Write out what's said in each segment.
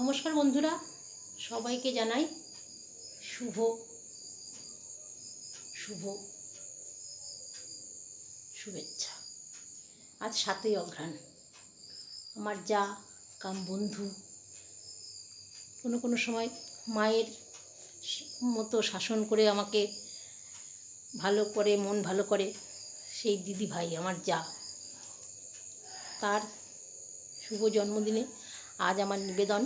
নমস্কার বন্ধুরা, সবাইকে জানাই শুভ শুভ, শুভেচ্ছা। আজ সাতই অঘ্রাণ। আমার যা কাম বন্ধু, কোনো কোনো সময় মায়ের মতো শাসন করে আমাকে ভালো করে, মন ভালো করে, সেই দিদি ভাই আমার যা। তার শুভ জন্মদিনে আজ আমার নিবেদন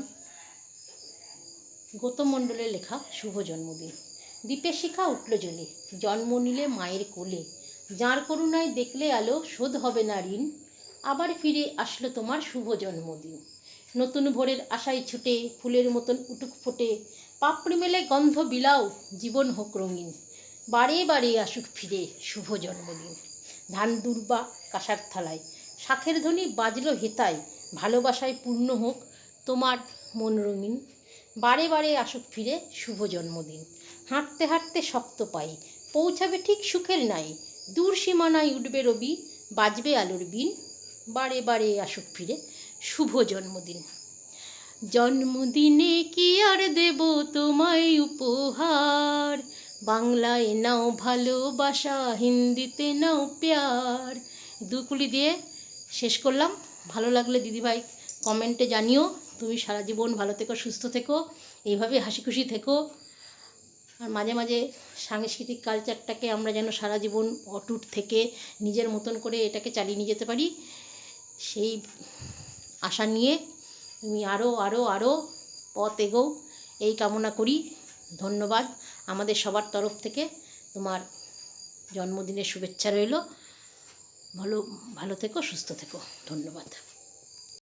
গৌতম মণ্ডলের লেখা শুভ জন্মদিন। দ্বীপের শিখা উঠল জ্বলে জন্ম নিলে মায়ের কোলে। যার করুণায় দেখলে আলো, শোধ হবে না ঋণ। আবার ফিরে আসলো তোমার শুভ জন্মদিন। নতুন ভোরের আশায় ছুটে, ফুলের মতন উটুক ফোটে। পাপড়ি মেলে গন্ধ বিলাও, জীবন হোক রঙিন। বারে বারে আসুক ফিরে শুভ জন্মদিন। ধান দুর্বা কাঁসার থালায়, শাখের ধ্বনি বাজলো হেতায়। ভালোবাসায় পূর্ণ হোক তোমার মন রঙিন। বারে বারে আসুক ফিরে শুভ জন্মদিন। হাঁটতে হাঁটতে শক্ত পাই পৌঁছাবে ঠিক সুখের নাই দূর সীমানায় উঠবে রবি, বাজবে আলোর বিন। বারে বারে আসুক ফিরে শুভ জন্মদিন। জন্মদিনে কি আর দেব তোমায় উপহার? বাংলায় নাও ভালোবাসা, হিন্দিতে নাও প্যার। দুকুলি দিয়ে শেষ করলাম। ভালো লাগলে দিদিভাই কমেন্টে জানিও। তুমি সারা জীবন ভালো থেকো, সুস্থ থেকো, এইভাবে হাসি খুশি থেকো। আর মাঝে মাঝে সাংস্কৃতিক কালচারটাকে আমরা যেন সারা জীবন অটুট থেকে নিজের মতন করে এটাকে চালিয়ে নিয়ে যেতে পারি, সেই আশা নিয়ে তুমি আরও আরও আরও পথ এগোও। এই কামনা করি, ধন্যবাদ। আমাদের সবার তরফ থেকে তোমার জন্মদিনের শুভেচ্ছা রইল। ভালো ভালো থেকো, সুস্থ থেকো। ধন্যবাদ।